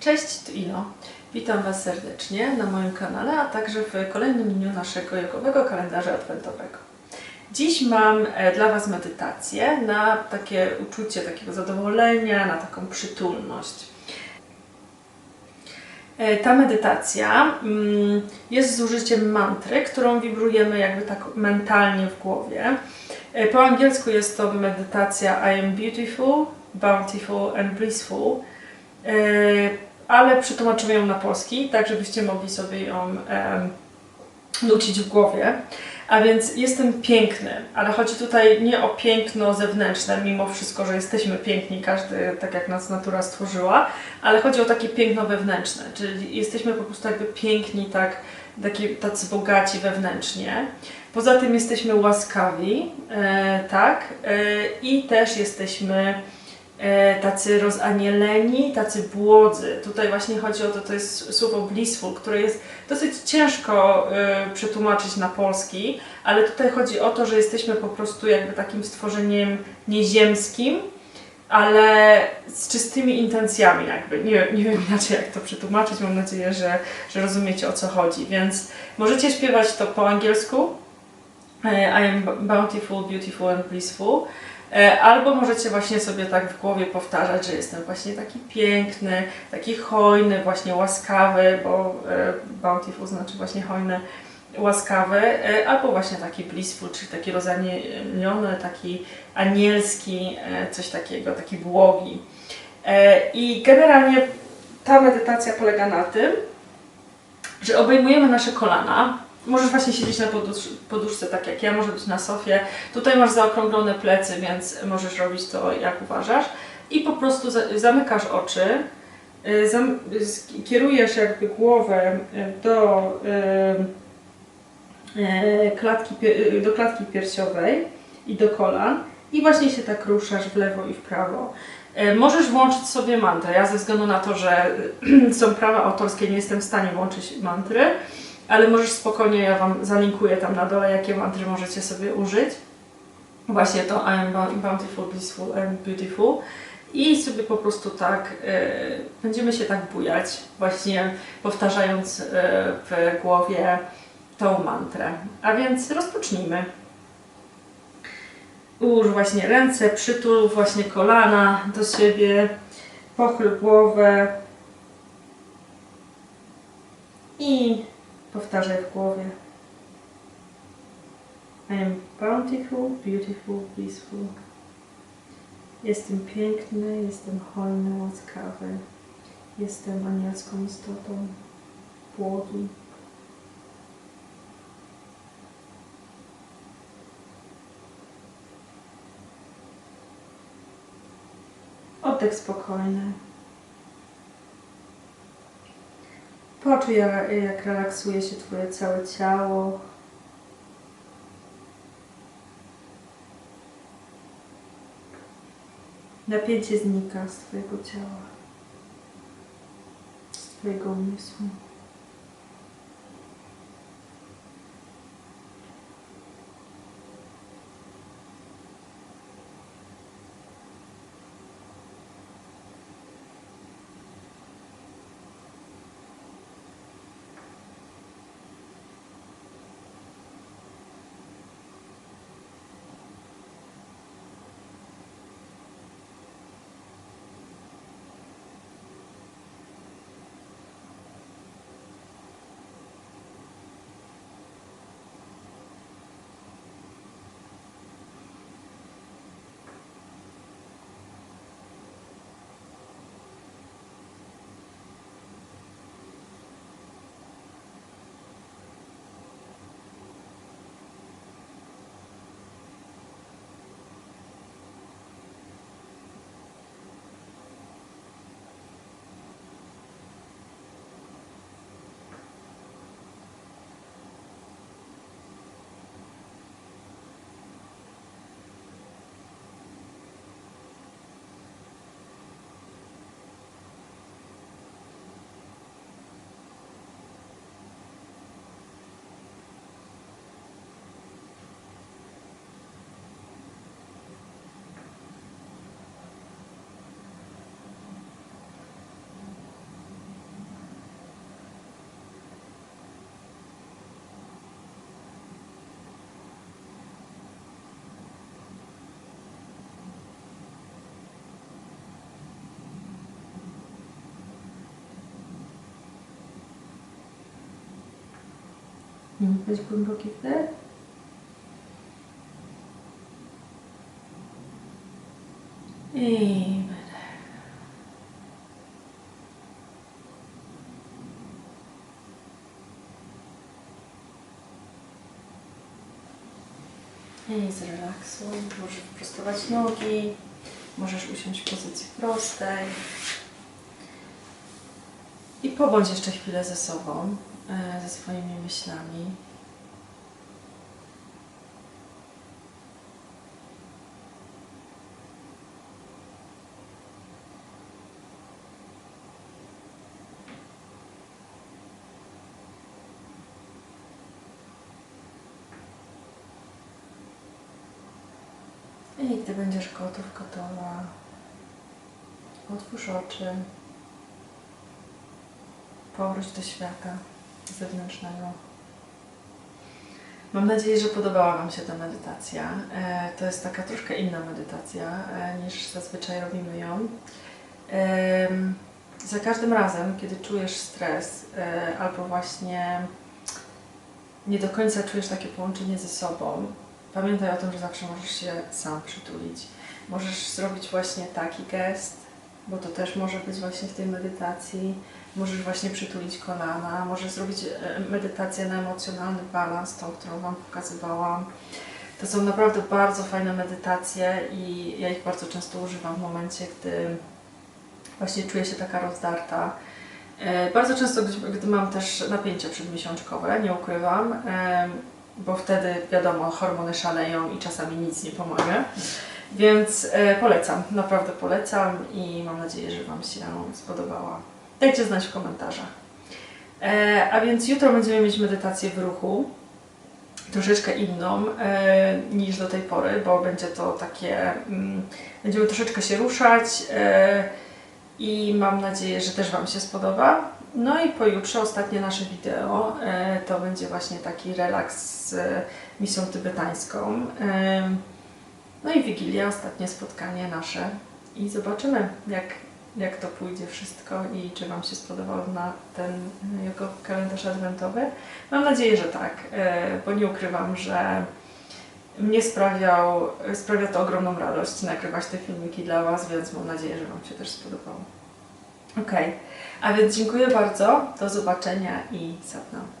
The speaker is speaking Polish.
Cześć, tu Ino. Witam Was serdecznie na moim kanale, a także w kolejnym dniu naszego jogowego kalendarza adwentowego. Dziś mam e, dla Was medytację na takie uczucie takiego zadowolenia, na taką przytulność. E, Ta medytacja mm, jest z użyciem mantry, którą wibrujemy jakby tak mentalnie w głowie. E, Po angielsku jest to medytacja I am beautiful, bountiful and blissful. E, ale przetłumaczymy ją na polski, tak żebyście mogli sobie ją em, nucić w głowie. A więc jestem piękny, ale chodzi tutaj nie o piękno zewnętrzne, mimo wszystko, że jesteśmy piękni, każdy tak jak nas natura stworzyła, ale chodzi o takie piękno wewnętrzne, czyli jesteśmy po prostu jakby piękni, tak, takie, tacy bogaci wewnętrznie. Poza tym jesteśmy łaskawi, e, tak, e, i też jesteśmy e, tacy rozanieleni, tacy błodzy. Tutaj właśnie chodzi o to, to jest słowo blissful, które jest dosyć ciężko e, przetłumaczyć na polski, ale tutaj chodzi o to, że jesteśmy po prostu jakby takim stworzeniem nieziemskim, ale z czystymi intencjami jakby. Nie, nie wiem inaczej jak to przetłumaczyć, mam nadzieję, że, że rozumiecie o co chodzi, więc możecie śpiewać to po angielsku, e, I am bountiful, beautiful and blissful. E, Albo możecie właśnie sobie tak w głowie powtarzać, że jestem właśnie taki piękny, taki hojny, właśnie łaskawy, bo e, bountiful znaczy właśnie hojny, łaskawy, e, albo właśnie taki blissful, czyli taki rozanielony, taki anielski, coś takiego, taki błogi. I generalnie ta medytacja polega na tym, że obejmujemy nasze kolana. Możesz właśnie siedzieć na podusz, poduszce, tak jak ja, może być na sofie. Tutaj masz zaokrąglone plecy, więc możesz robić to jak uważasz. I po prostu za, zamykasz oczy, y, zam, kierujesz jakby głowę y, do, y, klatki, do klatki piersiowej i do kolan. I właśnie się tak ruszasz w lewo i w prawo. Możesz włączyć sobie mantrę. Ja ze względu na to, że są prawa autorskie, nie jestem w stanie włączyć mantry, ale możesz spokojnie, ja Wam zalinkuję tam na dole, jakie mantry możecie sobie użyć. Właśnie to I am bou- bountiful, blissful and beautiful. I sobie po prostu tak y, będziemy się tak bujać, właśnie powtarzając y, w głowie tą mantrę. A więc rozpocznijmy. Ułóż właśnie ręce, przytul właśnie kolana do siebie, pochyl głowę i powtarzaj w głowie. I am bountiful, beautiful, blissful. Jestem piękny, jestem hojny, łaskawy. Jestem anielską istotą. Błogi. Oddech spokojny. Poczuj, jak, relaksuje się Twoje całe ciało. Napięcie znika z Twojego ciała, z Twojego umysłu. Weź głęboki wdech. I wydech. I zrelaksuj. Możesz wyprostować nogi. Możesz usiąść w pozycji prostej. I pobądź jeszcze chwilę ze sobą, ze swoimi myślami. I gdy będziesz gotów, gotowa, otwórz oczy. Powróć do świata zewnętrznego. Mam nadzieję, że podobała Wam się ta medytacja. E, To jest taka troszkę inna medytacja e, niż zazwyczaj robimy ją. Za każdym razem, kiedy czujesz stres e, albo właśnie nie do końca czujesz takie połączenie ze sobą, pamiętaj o tym, że zawsze możesz się sam przytulić. Możesz zrobić właśnie taki gest, bo to też może być właśnie w tej medytacji. Możesz właśnie przytulić kolana, możesz zrobić e, medytację na emocjonalny balans, tą, którą Wam pokazywałam. To są naprawdę bardzo fajne medytacje i ja ich bardzo często używam w momencie, gdy właśnie czuję się taka rozdarta. E, Bardzo często, gdy, mam też napięcie przedmiesiączkowe, nie ukrywam, em, bo wtedy wiadomo, hormony szaleją i czasami nic nie pomaga. Więc e, polecam, naprawdę polecam i mam nadzieję, że Wam się spodobała. Dajcie znać w komentarzach. E, a więc jutro będziemy mieć medytację w ruchu, troszeczkę inną e, niż do tej pory, bo będzie to takie, mm, będziemy troszeczkę się ruszać i mam nadzieję, że też Wam się spodoba. No i pojutrze ostatnie nasze wideo to będzie właśnie taki relaks z misją tybetańską. No i Wigilia, ostatnie spotkanie nasze i zobaczymy jak, jak to pójdzie wszystko i czy Wam się spodobało na ten e, jego kalendarz adwentowy. Mam nadzieję, że tak, e, bo nie ukrywam, że mnie sprawiał, sprawia to ogromną radość nagrywać te filmiki dla Was, więc mam nadzieję, że Wam się też spodobało. Okej, a więc dziękuję bardzo, do zobaczenia i satnam.